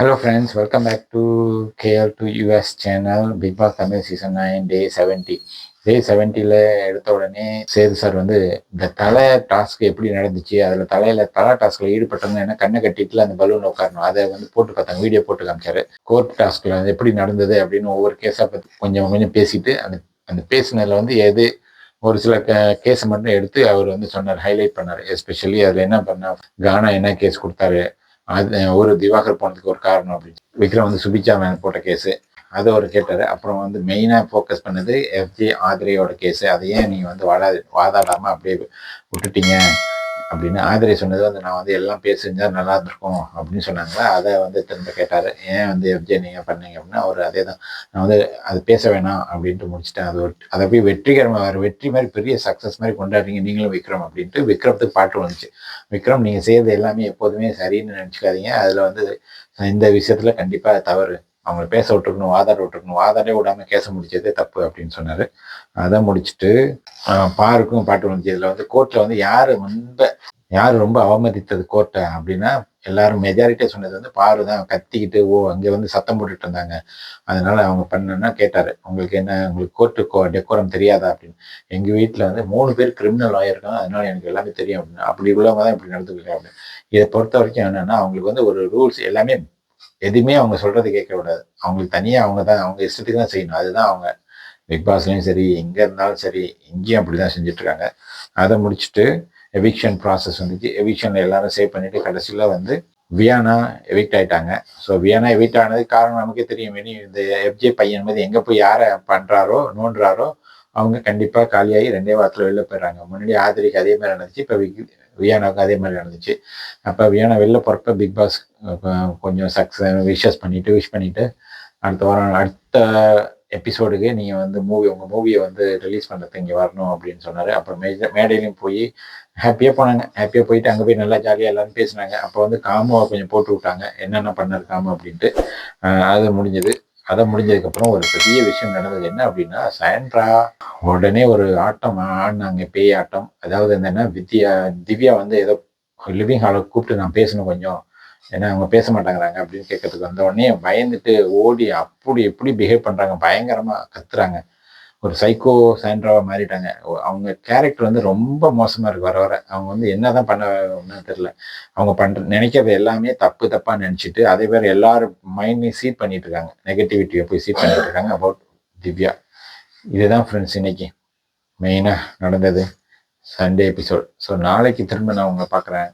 Hello friends welcome back to KR to US channel Bigg Boss Tamil season nine day seventy day செவன்ட்டியில் எடுத்த உடனே Setu sir வந்து இந்த தலை task எப்படி நடந்துச்சு? அதில் தலையில் தலை டாஸ்கில் ஈடுபட்டவங்க என்ன கண்ணை கட்டிட்டு அந்த பலூன் உட்காரணும். அதை வந்து போட்டு பார்த்தாங்க. வீடியோ போட்டு காமிச்சாரு. கோர்ட் டாஸ்கில் வந்து எப்படி நடந்தது? அப்படின்னு ஒவ்வொரு கேஸாக பற்றி கொஞ்சம் கொஞ்சம் பேசிட்டு அந்த அந்த பேசினதில் வந்து எது ஒரு சில கேஸை மட்டும் எடுத்து அவர் வந்து சொன்னார். ஹைலைட் பண்ணார். எஸ்பெஷலி அதில் என்ன பண்ணார் கானா என்ன கேஸ் கொடுத்தாரு? அது ஒரு திவாகர் போனதுக்கு ஒரு காரணம் அப்படின்னு. விக்ரம் வந்து சுபிச்சா மேன் போட்ட கேஸு. அது ஒரு கேட்டார். அப்புறம் வந்து மெயினாக ஃபோக்கஸ் பண்ணது எஃப்ஜி ஆதிரையோட கேஸு. அதை ஏன் நீங்கள் வந்து வாடா வாதாடாமல் அப்படியே விட்டுட்டீங்க? அப்படின்னு ஆதிரை சொன்னது வந்து நான் வந்து எல்லாம் பேசிஞ்சால் நல்லா இருந்திருக்கும் அப்படின்னு சொன்னாங்களா? அதை வந்து திரும்ப கேட்டார். ஏன் வந்து எஃப்ஜே நீங்கள் பண்ணீங்க? அப்படின்னா அவர் அதே தான். நான் வந்து அது பேச வேணாம் அப்படின்ட்டு முடிச்சிட்டேன். அது அதை போய் வெற்றிகரமாக வேறு வெற்றி மாதிரி பெரிய சக்ஸஸ் மாதிரி கொண்டாடுறீங்க நீங்களும் விக்ரம் அப்படின்ட்டு விக்ரத்துக்கு பாட்டு வந்துச்சு. விக்ரம் நீங்கள் செய்யறது எல்லாமே எப்போதுமே சரின்னு நினச்சிக்காதீங்க. அதில் வந்து இந்த விஷயத்தில் கண்டிப்பாக தவறு. அவங்கள பேச விட்டுருக்கணும் வாதாட விட்டுருக்கணும். வாதாடே விடாமல் கேச முடிச்சதே தப்பு அப்படின்னு சொன்னார். அதை முடிச்சுட்டு பாருக்கும் பாட்டு வந்துச்சு இதில் வந்து கோர்ட்டில் வந்து யார் ரொம்ப யார் ரொம்ப அவமதித்தது கோர்ட்டை அப்படின்னா எல்லாரும் மெஜாரிட்டியாக சொன்னது வந்து பாரு தான் கத்திக்கிட்டு ஓ அங்கே வந்து சத்தம் போட்டுட்டு இருந்தாங்க. அதனால அவங்க பண்ணனா கேட்டார். உங்களுக்கு என்ன உங்களுக்கு கோர்ட்டு கோ டெக்கோரம் தெரியாதா? அப்படின்னு. எங்கள் வீட்டில் வந்து மூணு பேர் கிரிமினல் லாயர் இருக்காங்க. அதனால எனக்கு எல்லாமே தெரியும். அப்படின்னு. அப்படி உள்ளவங்க தான் இப்படி நடந்துக்கலாம் அப்படின்னு. இதை பொறுத்த வரைக்கும் என்னென்னா அவங்களுக்கு வந்து ஒரு ரூல்ஸ் எல்லாமே எதுவுமே அவங்க சொல்றது கேட்கக்கூடாது அவங்களுக்கு தனியாக அவங்க தான் அவங்க இஷ்டத்துக்கு தான் செய்யணும். அதுதான் அவங்க பிக் பாஸ்லேயும் சரி எங்கே இருந்தாலும் சரி இங்கேயும் அப்படி தான் செஞ்சிட்ருக்காங்க. அதை முடிச்சுட்டு எவிக்ஷன் ப்ராசஸ் வந்துச்சு. எவிக்ஷனில் எல்லாரும் சேவ் பண்ணிவிட்டு கடைசியில் வந்து வியானா எவிக்ட் ஆயிட்டாங்க. ஸோ வியானா எவிக்ட் ஆனது காரணம் நமக்கே தெரியும். இனி இந்த எஃப்ஜே பையன் மாதிரி எங்கே போய் யாரை பண்ணுறாரோ நோண்டுறாரோ அவங்க கண்டிப்பாக காலியாகி ரெண்டே வாரத்தில் வெளில போயிடுறாங்க. முன்னாடி ஆதரிக்கு அதே மாதிரி நடந்துச்சு. இப்போ வியானாவுக்கு அதே மாதிரி நடந்துச்சு. அப்போ வியானா வெளில போகிறப்ப பிக் பாஸ் கொஞ்சம் சக்ஸஸ் விஷஸ் பண்ணிவிட்டு விஷ் பண்ணிவிட்டு அடுத்த வாரம் அடுத்த எபிசோடுக்கு நீங்கள் வந்து மூவி உங்கள் மூவியை வந்து ரிலீஸ் பண்ணுறது இங்கே வரணும் அப்படின்னு சொன்னார். அப்புறம் மேஜ மேடையிலையும் போய் ஹாப்பியாக போனாங்க. ஹாப்பியாக போயிட்டு அங்கே போய் நல்லா ஜாலியாக எல்லாரும் பேசினாங்க. அப்போ வந்து காமோவை கொஞ்சம் போட்டு விட்டாங்க. என்னென்ன பண்ணார் காமோ அப்படின்ட்டு. அது முடிஞ்சது. அதை முடிஞ்சதுக்கப்புறம் ஒரு பெரிய விஷயம் நடந்தது என்ன அப்படின்னா சாண்ட்ரா உடனே ஒரு ஆட்டம் ஆடினாங்க பேய் ஆட்டம். அதாவது என்னென்னா வித்யா திவ்யா வந்து ஏதோ லிவிங் ஹாலை கூப்பிட்டு நான் பேசணும் கொஞ்சம். ஏன்னா அவங்க பேச மாட்டேங்கிறாங்க அப்படின்னு கேட்கறதுக்கு வந்த உடனே பயந்துட்டு ஓடி அப்படி எப்படி பிஹேவ் பண்ணுறாங்க பயங்கரமாக கத்துறாங்க. ஒரு சைக்கோ சாண்ட்ராவாக மாறிட்டாங்க. அவங்க கேரக்டர் வந்து ரொம்ப மோசமாக இருக்கு வர வர. அவங்க வந்து என்ன தான் பண்ண தெரில அவங்க பண்ணுற நினைக்கிறது எல்லாமே தப்பு தப்பாக நினச்சிட்டு அதே பேர் எல்லாரும் மைண்ட்லையும் சீட் பண்ணிட்டு இருக்காங்க. நெகட்டிவிட்டியை போய் சீட் பண்ணிட்டு இருக்காங்க அபவுட் திவ்யா. இதுதான் ஃப்ரெண்ட்ஸ் இன்னைக்கு. மெயினாக நடந்தது. சண்டே எபிசோட் ஸோ நாளைக்கு திரும்ப நான் உங்களை பார்க்குறேன்.